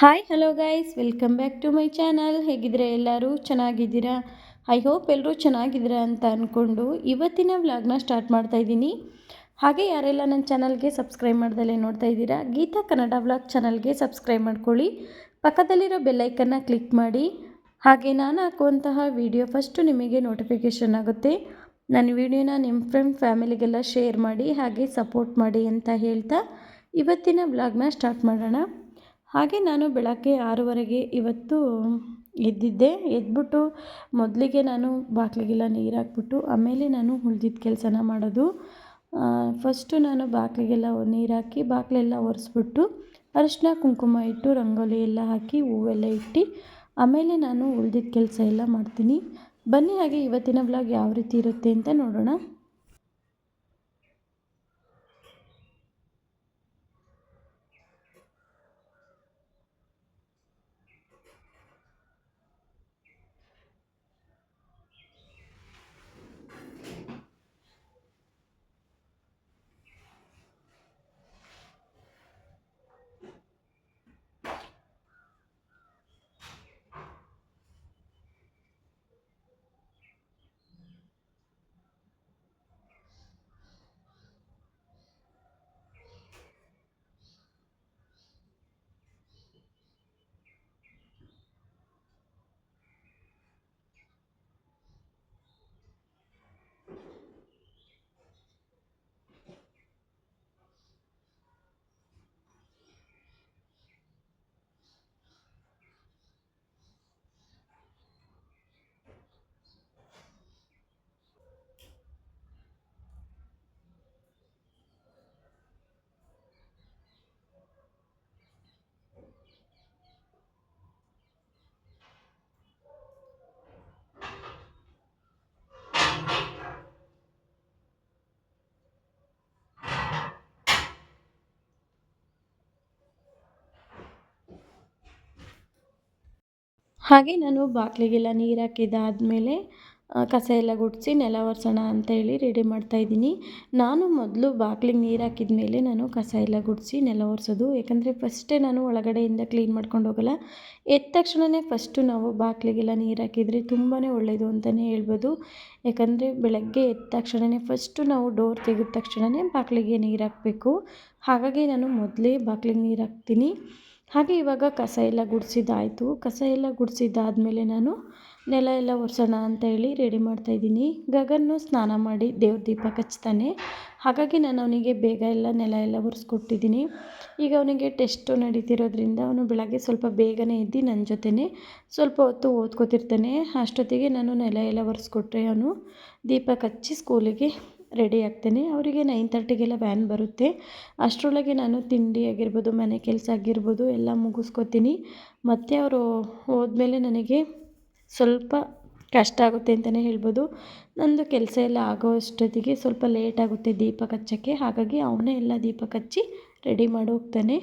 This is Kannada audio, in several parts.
Hi hello guys welcome back to my channel ಹೇಗಿದ್ರೆ ಎಲ್ಲರೂ ಚೆನ್ನಾಗಿದ್ದೀರಾ? ಐ ಹೋಪ್ ಎಲ್ಲರೂ ಚೆನ್ನಾಗಿದ್ದೀರಾ ಅಂತ ಅಂದ್ಕೊಂಡು ಇವತ್ತಿನ ವ್ಲಾಗ್ನ ಸ್ಟಾರ್ಟ್ ಮಾಡ್ತಾ ಇದ್ದೀನಿ. ಹಾಗೆ ಯಾರೆಲ್ಲ ನನ್ನ ಚಾನಲ್ಗೆ ಸಬ್ಸ್ಕ್ರೈಬ್ ಮಾಡ್ದಲ್ಲೇ ನೋಡ್ತಾ ಇದ್ದೀರಾ, ಗೀತಾ ಕನ್ನಡ ವ್ಲಾಗ್ ಚಾನಲ್ಗೆ ಸಬ್ಸ್ಕ್ರೈಬ್ ಮಾಡ್ಕೊಳ್ಳಿ. ಪಕ್ಕದಲ್ಲಿರೋ ಬೆಲ್ಲೈಕನ್ನ ಕ್ಲಿಕ್ ಮಾಡಿ. ಹಾಗೆ ನಾನು ಹಾಕುವಂತಹ ವಿಡಿಯೋ ಫಸ್ಟು ನಿಮಗೆ ನೋಟಿಫಿಕೇಷನ್ ಆಗುತ್ತೆ. ನನ್ನ ವಿಡಿಯೋನ ನಿಮ್ಮ ಫ್ರೆಂಡ್ ಫ್ಯಾಮಿಲಿಗೆಲ್ಲ ಶೇರ್ ಮಾಡಿ, ಹಾಗೆ ಸಪೋರ್ಟ್ ಮಾಡಿ ಅಂತ ಹೇಳ್ತಾ ಇವತ್ತಿನ ವ್ಲಾಗ್ನ ಸ್ಟಾರ್ಟ್ ಮಾಡೋಣ. ಹಾಗೆ ನಾನು ಬೆಳಗ್ಗೆ ಆರೂವರೆಗೆ ಇವತ್ತು ಎದ್ದಿದ್ದೆ. ಎದ್ಬಿಟ್ಟು ಮೊದಲಿಗೆ ನಾನು ಬಾಗಿಲಿಗೆಲ್ಲ ನೀರು ಹಾಕ್ಬಿಟ್ಟು, ಆಮೇಲೆ ನಾನು ಉಳ್ದಿದ್ದ ಕೆಲಸನ ಮಾಡೋದು. ಫಸ್ಟು ನಾನು ಬಾಗಿಲಿಗೆಲ್ಲ ನೀರು ಹಾಕಿ, ಬಾಕ್ಲೆಲ್ಲ ಒರೆಸ್ಬಿಟ್ಟು ಅರಿಶಿನ ಕುಂಕುಮ ಇಟ್ಟು ರಂಗೋಲಿ ಎಲ್ಲ ಹಾಕಿ, ಹೂವೆಲ್ಲ ಇಟ್ಟು ಆಮೇಲೆ ನಾನು ಉಳ್ದಿದ್ದ ಕೆಲಸ ಎಲ್ಲ ಮಾಡ್ತೀನಿ. ಬನ್ನಿ ಹಾಗೆ ಇವತ್ತಿನ ಬ್ಲಾಗ್ ಯಾವ ರೀತಿ ಇರುತ್ತೆ ಅಂತ ನೋಡೋಣ. ಹಾಗೆ ನಾನು ಬಾಗಿಲಿಗೆಲ್ಲ ನೀರು ಹಾಕಿದ್ದಾದಮೇಲೆ ಕಸ ಎಲ್ಲ ಗುಡಿಸಿ ನೆಲ ಒರೆಸೋಣ ಅಂತ ಹೇಳಿ ರೆಡಿ ಮಾಡ್ತಾಯಿದ್ದೀನಿ ನಾನು ಮೊದಲು ಬಾಗಿಲಿಗೆ ನೀರು ಹಾಕಿದ ಮೇಲೆ ನಾನು ಕಸ ಎಲ್ಲ ಗುಡಿಸಿ ನೆಲ ಒರೆಸೋದು. ಯಾಕಂದರೆ ಫಸ್ಟೇ ನಾನು ಒಳಗಡೆಯಿಂದ ಕ್ಲೀನ್ ಮಾಡ್ಕೊಂಡು ಹೋಗಲ್ಲ. ಎದ್ದ ತಕ್ಷಣವೇ ಫಸ್ಟು ನಾವು ಬಾಕ್ಲಿಗೆಲ್ಲ ನೀರು ಹಾಕಿದರೆ ತುಂಬಾ ಒಳ್ಳೆಯದು ಅಂತಲೇ ಹೇಳ್ಬೋದು. ಯಾಕಂದರೆ ಬೆಳಗ್ಗೆ ಎದ್ದ ತಕ್ಷಣವೇ ಫಸ್ಟು ನಾವು ಡೋರ್ ತೆಗೆದ ತಕ್ಷಣವೇ ಬಾಗಿಲಿಗೆ ನೀರು ಹಾಕಬೇಕು. ಹಾಗಾಗಿ ನಾನು ಮೊದಲೇ ಬಾಗಿಲಿಗೆ ನೀರು ಹಾಕ್ತೀನಿ. ಹಾಗೆ ಇವಾಗ ಕಸ ಎಲ್ಲ ಗುಡಿಸಿದ್ದಾಯಿತು. ಕಸ ಎಲ್ಲ ಗುಡಿಸಿದ್ದಾದಮೇಲೆ ನಾನು ನೆಲ ಎಲ್ಲ ಒರೆಸೋಣ ಅಂತ ಹೇಳಿ ರೆಡಿ ಮಾಡ್ತಾಯಿದ್ದೀನಿ ಗಗನ್ನು ಸ್ನಾನ ಮಾಡಿ ದೇವ್ರ ದೀಪ ಕಚ್ತಾನೆ ಹಾಗಾಗಿ ನಾನು ಅವನಿಗೆ ಬೇಗ ಎಲ್ಲ ನೆಲ ಎಲ್ಲ ಒರೆಸ್ಕೊಟ್ಟಿದ್ದೀನಿ. ಈಗ ಅವನಿಗೆ ಟೆಸ್ಟು ನಡೀತಿರೋದ್ರಿಂದ ಅವನು ಬೆಳಗ್ಗೆ ಸ್ವಲ್ಪ ಬೇಗನೆ ಎದ್ದು ನನ್ನ ಜೊತೆನೆ ಸ್ವಲ್ಪ ಹೊತ್ತು ಓದ್ಕೋತಿರ್ತಾನೆ. ಅಷ್ಟೊತ್ತಿಗೆ ನಾನು ನೆಲ ಎಲ್ಲ ಒರೆಸ್ಕೊಟ್ರೆ ಅವನು ದೀಪ ಕಚ್ಚಿ ಸ್ಕೂಲಿಗೆ ರೆಡಿ ಆಗ್ತೇನೆ. ಅವರಿಗೆ ನೈನ್ ತರ್ಟಿಗೆಲ್ಲ ವ್ಯಾನ್ ಬರುತ್ತೆ. ಅಷ್ಟರೊಳಗೆ ನಾನು ತಿಂಡಿ ಆಗಿರ್ಬೋದು, ಮನೆ ಕೆಲಸ ಆಗಿರ್ಬೋದು ಎಲ್ಲ ಮುಗಿಸ್ಕೊತೀನಿ. ಮತ್ತು ಅವರು ಹೋದ್ಮೇಲೆ ನನಗೆ ಸ್ವಲ್ಪ ಕಷ್ಟ ಆಗುತ್ತೆ ಅಂತಲೇ ಹೇಳ್ಬೋದು. ನಂದು ಕೆಲಸ ಎಲ್ಲ ಆಗೋ ಅಷ್ಟೊತ್ತಿಗೆ ಸ್ವಲ್ಪ ಲೇಟ್ ಆಗುತ್ತೆ ದೀಪ ಕಚ್ಚೋಕ್ಕೆ. ಹಾಗಾಗಿ ಅವನೇ ಎಲ್ಲ ದೀಪ ಕಚ್ಚಿ ರೆಡಿ ಮಾಡಿ ಹೋಗ್ತಾನೆ.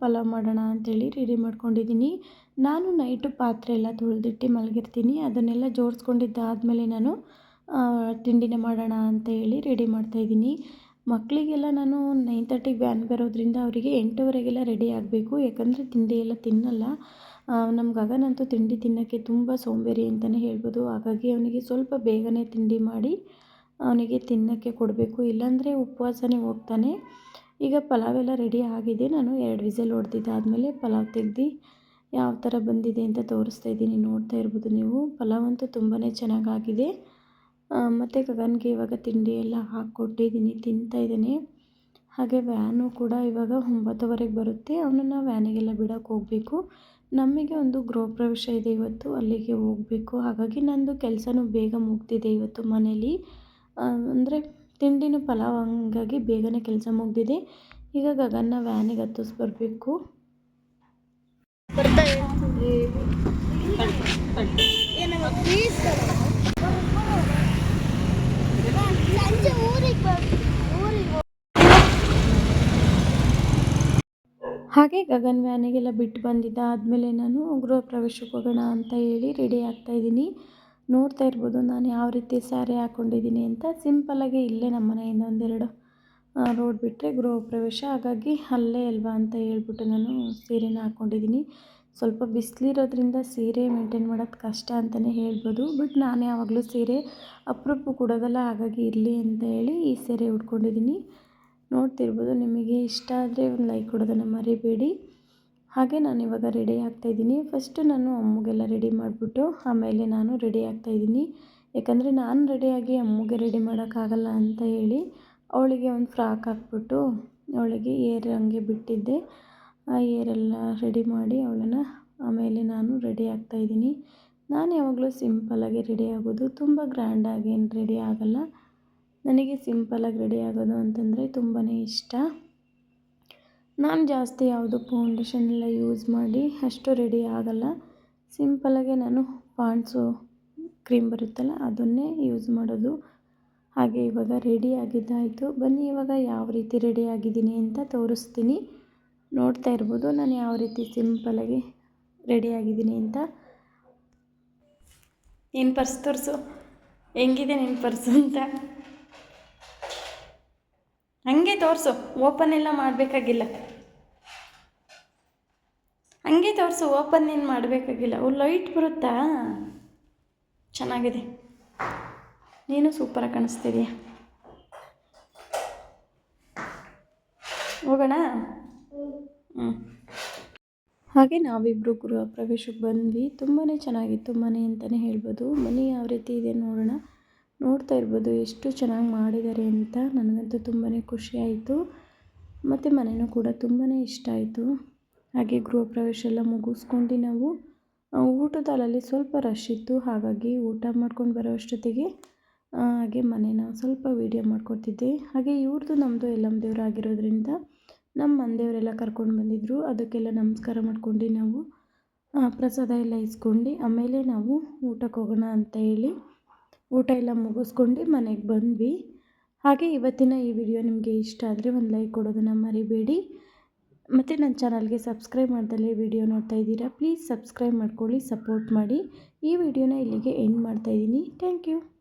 ಪಲಾವ್ ಮಾಡೋಣ ಅಂಥೇಳಿ ರೆಡಿ ಮಾಡ್ಕೊಂಡಿದ್ದೀನಿ. ನಾನು ನೈಟು ಪಾತ್ರೆ ಎಲ್ಲ ತೊಳೆದಿಟ್ಟು ಮಲಗಿರ್ತೀನಿ. ಅದನ್ನೆಲ್ಲ ಜೋಡಿಸ್ಕೊಂಡಿದ್ದಾದ್ಮೇಲೆ ನಾನು ತಿಂಡಿನ ಮಾಡೋಣ ಅಂತ ಹೇಳಿ ರೆಡಿ ಮಾಡ್ತಾಯಿದ್ದೀನಿ ಮಕ್ಕಳಿಗೆಲ್ಲ ನಾನು ನೈನ್ ತರ್ಟಿಗೆ ವ್ಯಾನ್ ಬರೋದ್ರಿಂದ ಅವರಿಗೆ ಎಂಟುವರೆಗೆಲ್ಲ ರೆಡಿ ಆಗಬೇಕು. ಯಾಕಂದರೆ ತಿಂಡಿ ಎಲ್ಲ ತಿನ್ನಲ್ಲ. ನಮ್ಮ ಗಗನಂತೂ ತಿಂಡಿ ತಿನ್ನೋಕ್ಕೆ ತುಂಬ ಸೋಂಬೇರಿ ಅಂತಲೇ ಹೇಳ್ಬೋದು. ಹಾಗಾಗಿ ಅವನಿಗೆ ಸ್ವಲ್ಪ ಬೇಗನೆ ತಿಂಡಿ ಮಾಡಿ ಅವನಿಗೆ ತಿನ್ನೋಕ್ಕೆ ಕೊಡಬೇಕು. ಇಲ್ಲಾಂದರೆ ಉಪವಾಸನೇ ಹೋಗ್ತಾನೆ. ಈಗ ಪಲಾವ್ ಎಲ್ಲ ರೆಡಿ ಆಗಿದೆ. ನಾನು ಎರಡು ವಿಸಲ್ ಹೊಡೆದಿದ್ದಾದಮೇಲೆ ಪಲಾವ್ ತೆಗ್ದು ಯಾವ ಥರ ಬಂದಿದೆ ಅಂತ ತೋರಿಸ್ತಾ ಇದ್ದೀನಿ. ನೋಡ್ತಾ ಇರ್ಬೋದು ನೀವು. ಪಲಾವ್ ಅಂತೂ ತುಂಬಾ ಚೆನ್ನಾಗಾಗಿದೆ. ಮತ್ತು ಗಗನ್ಗೆ ಇವಾಗ ತಿಂಡಿ ಎಲ್ಲ ಹಾಕ್ಕೊಟ್ಟಿದ್ದೀನಿ. ತಿಂತಾ ಇದ್ದಾನೆ. ಹಾಗೆ ವ್ಯಾನು ಕೂಡ ಇವಾಗ ಒಂಬತ್ತುವರೆಗೆ ಬರುತ್ತೆ. ಅವನನ್ನು ವ್ಯಾನಿಗೆಲ್ಲ ಬಿಡೋಕೆ ಹೋಗಬೇಕು. ನಮಗೆ ಒಂದು ಗೃಹ ಪ್ರವೇಶ ಇದೆ ಇವತ್ತು. ಅಲ್ಲಿಗೆ ಹೋಗಬೇಕು. ಹಾಗಾಗಿ ನಂದು ಕೆಲಸನೂ ಬೇಗ ಮುಗ್ದಿದೆ ಇವತ್ತು ಮನೇಲಿ. ಅಂದರೆ ತಿಂಡಿನೂ ಪಲಾವ್ ಹಂಗಾಗಿ ಬೇಗನೆ ಕೆಲಸ ಮುಗ್ದಿದೆ. ಈಗ ಗಗನ್ನ ವ್ಯಾನಿಗೆ ಹತ್ತಿಸ್ಬರ್ಬೇಕು. ಹಾಗೆ ಗಗನ್ ವ್ಯಾನಿಗೆಲ್ಲ ಬಿಟ್ಟು ಬಂದಿದ್ದ ಆದಮೇಲೆ ನಾನು ಗೃಹ ಪ್ರವೇಶಕ್ಕೆ ಹೋಗೋಣ ಅಂತ ಹೇಳಿ ರೆಡಿ ಆಗ್ತಾಯಿದ್ದೀನಿ ನೋಡ್ತಾ ಇರ್ಬೋದು ನಾನು ಯಾವ ರೀತಿ ಸ್ಯಾರಿ ಹಾಕ್ಕೊಂಡಿದ್ದೀನಿ ಅಂತ. ಸಿಂಪಲ್ಲಾಗಿ ಇಲ್ಲೇ ನಮ್ಮ ಮನೆಯಿಂದ ಒಂದೆರಡು ರೋಡ್ ಬಿಟ್ಟರೆ ಗೃಹ ಪ್ರವೇಶ. ಹಾಗಾಗಿ ಅಲ್ಲೇ ಅಲ್ವಾ ಅಂತ ಹೇಳ್ಬಿಟ್ಟು ನಾನು ಸೀರೆನ ಹಾಕ್ಕೊಂಡಿದ್ದೀನಿ ಸ್ವಲ್ಪ ಬಿಸಿಲಿರೋದ್ರಿಂದ ಸೀರೆ ಮೇಂಟೈನ್ ಮಾಡೋದು ಕಷ್ಟ ಅಂತಲೇ ಹೇಳ್ಬೋದು. ಬಟ್ ನಾನು ಯಾವಾಗಲೂ ಸೀರೆ ಅಪರೂಪ ಕೊಡೋದಲ್ಲ, ಹಾಗಾಗಿ ಇರಲಿ ಅಂತ ಹೇಳಿ ಈ ಸೀರೆ ಉಟ್ಕೊಂಡಿದ್ದೀನಿ. ನೋಡ್ತಿರ್ಬೋದು ನಿಮಗೆ ಇಷ್ಟ ಆದರೆ ಒಂದು ಲೈಕ್ ಕೊಡೋದನ್ನು ಮರಿಬೇಡಿ. ಹಾಗೆ ನಾನು ಇವಾಗ ರೆಡಿ ಆಗ್ತಾ ಇದ್ದೀನಿ. ಫಸ್ಟು ನಾನು ಅಮ್ಮಗೆಲ್ಲ ರೆಡಿ ಮಾಡಿಬಿಟ್ಟು, ಆಮೇಲೆ ನಾನು ರೆಡಿ ಆಗ್ತಾ ಇದ್ದೀನಿ. ಯಾಕಂದರೆ ನಾನು ರೆಡಿಯಾಗಿ ಅಮ್ಮಗೆ ರೆಡಿ ಮಾಡೋಕ್ಕಾಗಲ್ಲ ಅಂತ ಹೇಳಿ, ಅವಳಿಗೆ ಒಂದು ಫ್ರಾಕ್ ಹಾಕ್ಬಿಟ್ಟು, ಅವಳಿಗೆ ಏರ್ ಹಂಗೆ ಬಿಟ್ಟಿದ್ದೆ. ಆ ಏರೆಲ್ಲ ರೆಡಿ ಮಾಡಿ ಅವಳನ್ನ, ಆಮೇಲೆ ನಾನು ರೆಡಿ ಆಗ್ತಾ ಇದ್ದೀನಿ. ನಾನು ಯಾವಾಗಲೂ ಸಿಂಪಲ್ಲಾಗಿ ರೆಡಿ ಆಗೋದು, ತುಂಬ ಗ್ರ್ಯಾಂಡಾಗಿ ಏನು ರೆಡಿ ಆಗಲ್ಲ. ನನಗೆ ಸಿಂಪಲಾಗಿ ರೆಡಿ ಆಗೋದು ಅಂತಂದರೆ ತುಂಬಾ ಇಷ್ಟ. ನಾನು ಜಾಸ್ತಿ ಯಾವುದು ಫೌಂಡೇಶನ್ ಎಲ್ಲ ಯೂಸ್ ಮಾಡಿ ಅಷ್ಟು ರೆಡಿ ಆಗೋಲ್ಲ. ಸಿಂಪಲಾಗೆ ನಾನು ಪಾಂಡ್ಸು ಕ್ರೀಮ್ ಬರುತ್ತಲ್ಲ ಅದನ್ನೇ ಯೂಸ್ ಮಾಡೋದು. ಹಾಗೆ ಇವಾಗ ರೆಡಿ ಆಗಿದ್ದಾಯಿತು. ಬನ್ನಿ ಇವಾಗ ಯಾವ ರೀತಿ ರೆಡಿ ಆಗಿದ್ದೀನಿ ಅಂತ ತೋರಿಸ್ತೀನಿ. ನೋಡ್ತಾ ಇರ್ಬೋದು ನಾನು ಯಾವ ರೀತಿ ಸಿಂಪಲಾಗಿ ರೆಡಿ ಆಗಿದ್ದೀನಿ ಅಂತ. ನಿನ್ನ ಪರ್ಸ್ ತೋರಿಸು. ಹೆಂಗಿದೆ ನಿನ್ನ ಪರ್ಸ್ ಅಂತ? ಹಂಗೆ ತೋರಿಸು. ಓಪನ್ ಎಲ್ಲ ಮಾಡಬೇಕಾಗಿಲ್ಲ. ಹಂಗೆ ತೋರಿಸು ಓಪನ್ ಏನು ಮಾಡಬೇಕಾಗಿಲ್ಲ. ಓ ಲೈಟ್ ಬರುತ್ತಾ? ಚೆನ್ನಾಗಿದೆ. ನೀನು ಸೂಪರಾಗಿ ಕಾಣಿಸ್ತಿದೀಯ? ಹೋಗೋಣ? ಹ್ಞೂ ಹಾಗೆ ನಾವಿಬ್ಬರು ಗೃಹ ಪ್ರವೇಶಕ್ಕೆ ಬಂದ್ವಿ. ತುಂಬಾ ಚೆನ್ನಾಗಿತ್ತು. ಮನೆ ಅಂತಲೇ ಹೇಳ್ಬೋದು. ಮನೆ ಯಾವ ರೀತಿ ಇದೆ ನೋಡೋಣ. ನೋಡ್ತಾ ಇರ್ಬೋದು ಎಷ್ಟು ಚೆನ್ನಾಗಿ ಮಾಡಿದ್ದಾರೆ ಅಂತ. ನನಗಂತೂ ತುಂಬಾ ಖುಷಿ ಆಯಿತು. ಮತ್ತು ಮನೆಯೂ ಕೂಡ ತುಂಬಾ ಇಷ್ಟ ಆಯಿತು. ಹಾಗೆ ಗೃಹ ಪ್ರವೇಶ ಎಲ್ಲ ಮುಗಿಸ್ಕೊಂಡು ನಾವು ಊಟದ ಹಾಲಲ್ಲಿ ಸ್ವಲ್ಪ ರಶ್ ಇತ್ತು. ಹಾಗಾಗಿ ಊಟ ಮಾಡ್ಕೊಂಡು ಬರೋ ಅಷ್ಟೊತ್ತಿಗೆ ಹಾಗೆ ಮನೇನ ಸ್ವಲ್ಪ ವೀಡಿಯೋ ಮಾಡ್ಕೊತಿದ್ದೆ ಹಾಗೆ ಇವ್ರದ್ದು ನಮ್ಮದು ಎಲ್ಲಮ್ಮ ದೇವ್ರು ಆಗಿರೋದ್ರಿಂದ ನಮ್ಮ ಮನೆದೇವರೆಲ್ಲ ಕರ್ಕೊಂಡು ಬಂದಿದ್ದರು ಅದಕ್ಕೆಲ್ಲ ನಮಸ್ಕಾರ ಮಾಡ್ಕೊಂಡು ನಾವು ಪ್ರಸಾದ ಎಲ್ಲ ಇಸ್ಕೊಂಡು ಆಮೇಲೆ ನಾವು ಊಟಕ್ಕೆ ಹೋಗೋಣ ಅಂತ ಹೇಳಿ ಊಟ ಎಲ್ಲ ಮುಗಿಸ್ಕೊಂಡು ಮನೆಗೆ ಬಂದ್ವಿ. ಹಾಗೆ ಇವತ್ತಿನ ಈ ವಿಡಿಯೋ ನಿಮಗೆ ಇಷ್ಟ ಆದರೆ ಒಂದು ಲೈಕ್ ಕೊಡೋದನ್ನು ಮರಿಬೇಡಿ. ಮತ್ತು ನನ್ನ ಚಾನಲ್ಗೆ ಸಬ್ಸ್ಕ್ರೈಬ್ ಮಾಡ್ದಲ್ಲೇ ವಿಡಿಯೋ ನೋಡ್ತಾ ಇದ್ದೀರಾ, ಪ್ಲೀಸ್ ಸಬ್ಸ್ಕ್ರೈಬ್ ಮಾಡ್ಕೊಳ್ಳಿ, ಸಪೋರ್ಟ್ ಮಾಡಿ. ಈ ವಿಡಿಯೋನ ಇಲ್ಲಿಗೆ ಎಂಡ್ ಮಾಡ್ತಾಯಿದ್ದೀನಿ ಥ್ಯಾಂಕ್ ಯು.